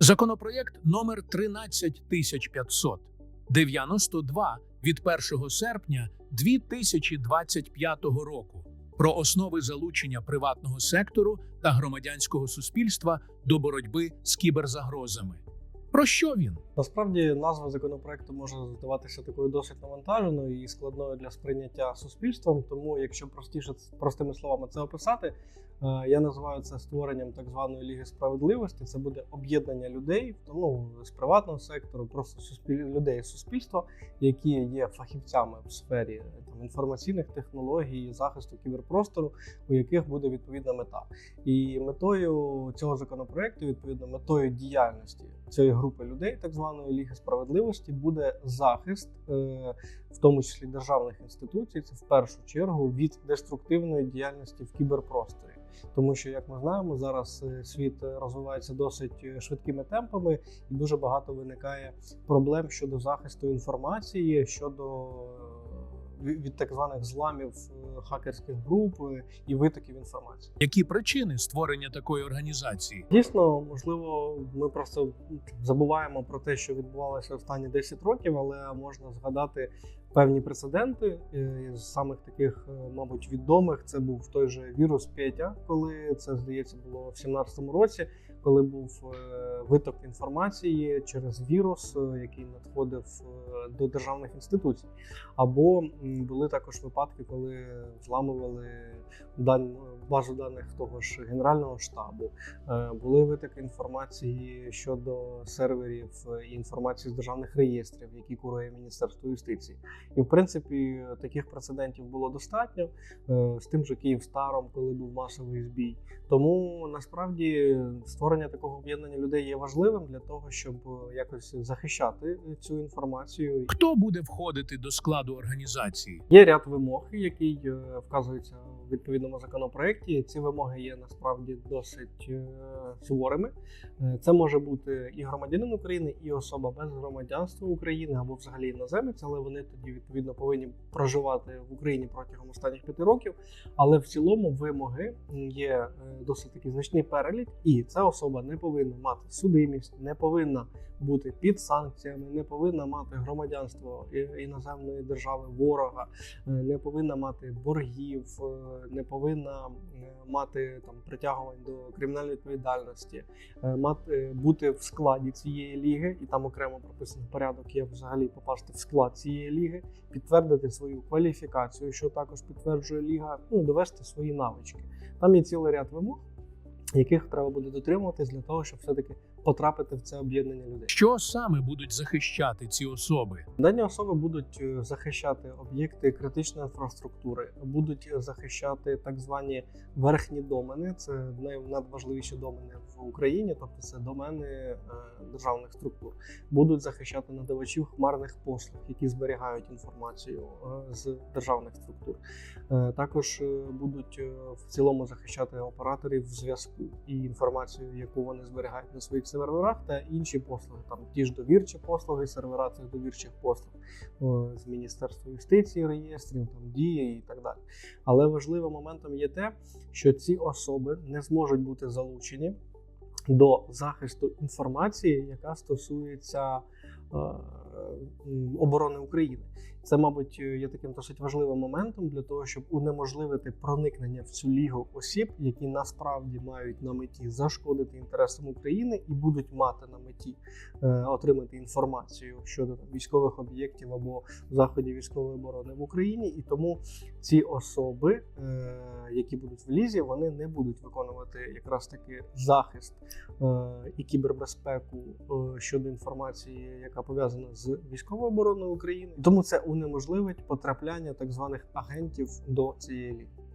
Законопроєкт номер 13500 92 від 1 серпня 2025 року про основи залучення приватного сектору та громадянського суспільства до боротьби з кіберзагрозами. Про що він? Насправді назва законопроекту може здаватися такою досить навантаженою і складною для сприйняття суспільством. Тому, якщо простіше простими словами це описати, е, я називаю це створенням так званої ліги справедливості. Це буде об'єднання людей, ну з приватного сектору, просто суспіль... людей суспільства, які є фахівцями в сфері там інформаційних технологій, захисту кіберпростору, у яких буде відповідна мета. І метою цього законопроекту, відповідно, метою діяльності цієї групи людей, так званої ліги справедливості, буде захист, е, в тому числі державних інституцій, це в першу чергу від деструктивної діяльності в кіберпросторі. Тому що, як ми знаємо, зараз е, світ розвивається досить е, швидкими темпами, і дуже багато виникає проблем щодо захисту інформації, щодо е, від так званих зламів е, хакерських груп е, і витоків інформації. Які причини створення такої організації? Дійсно, можливо, ми просто забуваємо про те, що відбувалося останні 10 років, але можна згадати певні прецеденти. Е, З самих таких, е, мабуть, відомих це був той же вірус Петя, коли це здається було в 2017 році, коли був е, виток інформації через вірус, який надходив до державних інституцій. Або були також випадки, коли зламували дан- базу даних того ж Генерального штабу. Е, Були витоки інформації щодо серверів і інформації з державних реєстрів, які курує Міністерство юстиції. І в принципі таких прецедентів було достатньо е, з тим же Київстаром, коли був масовий збій. Тому насправді створення такого об'єднання людей є важливим для того, щоб е, якось захищати цю інформацію. Хто буде входити до складу організації? Є ряд вимог, який вказується відповідному законопроекті. Ці вимоги є насправді досить е, суворими. Е, Це може бути і громадянин України, і особа без громадянства України або взагалі іноземець, але вони тоді відповідно повинні проживати в Україні протягом останніх п'яти років. Але в цілому вимоги є е, досить такий значний перелік, і ця особа не повинна мати судимість, не повинна бути під санкціями, не повинна мати громадянство іноземної держави ворога, не повинна мати боргів, не повинна е, мати там притягувань до кримінальної відповідальності, е, мати бути в складі цієї ліги, і там окремо прописаний порядок є взагалі попасти в склад цієї ліги, підтвердити свою кваліфікацію, що також підтверджує ліга, ну довести свої навички. Там є цілий ряд вимог, яких треба буде дотримуватись для того, щоб все-таки потрапити в це об'єднання людей. Що саме будуть захищати ці особи? Дані особи будуть е, захищати об'єкти критичної інфраструктури, будуть захищати так звані верхні домени. Це най- надважливіші домени в Україні, тобто це домени е, державних структур. Будуть захищати надавачів хмарних послуг, які зберігають інформацію е, з державних структур. Е, Також е, будуть е, в цілому захищати операторів зв'язку і інформацію, яку вони зберігають на своїх серверах, та інші послуги, там ті ж довірчі послуги, сервера цих довірчих послуг з Міністерства юстиції, реєстрів, там дії і так далі. Але важливим моментом є те, що ці особи не зможуть бути залучені до захисту інформації, яка стосується е, оборони України. Це, мабуть, є таким досить важливим моментом для того, щоб унеможливити проникнення в цю лігу осіб, які насправді мають на меті зашкодити інтересам України і будуть мати на меті е, отримати інформацію щодо військових об'єктів або заходів військової оборони в Україні. І тому ці особи, е, які будуть в лізі, вони не будуть виконувати якраз таки захист е, і кібербезпеку е, щодо інформації, яка пов'язана з військовою обороною України. Тому це унеможливить потрапляння так званих агентів до цієї ліги.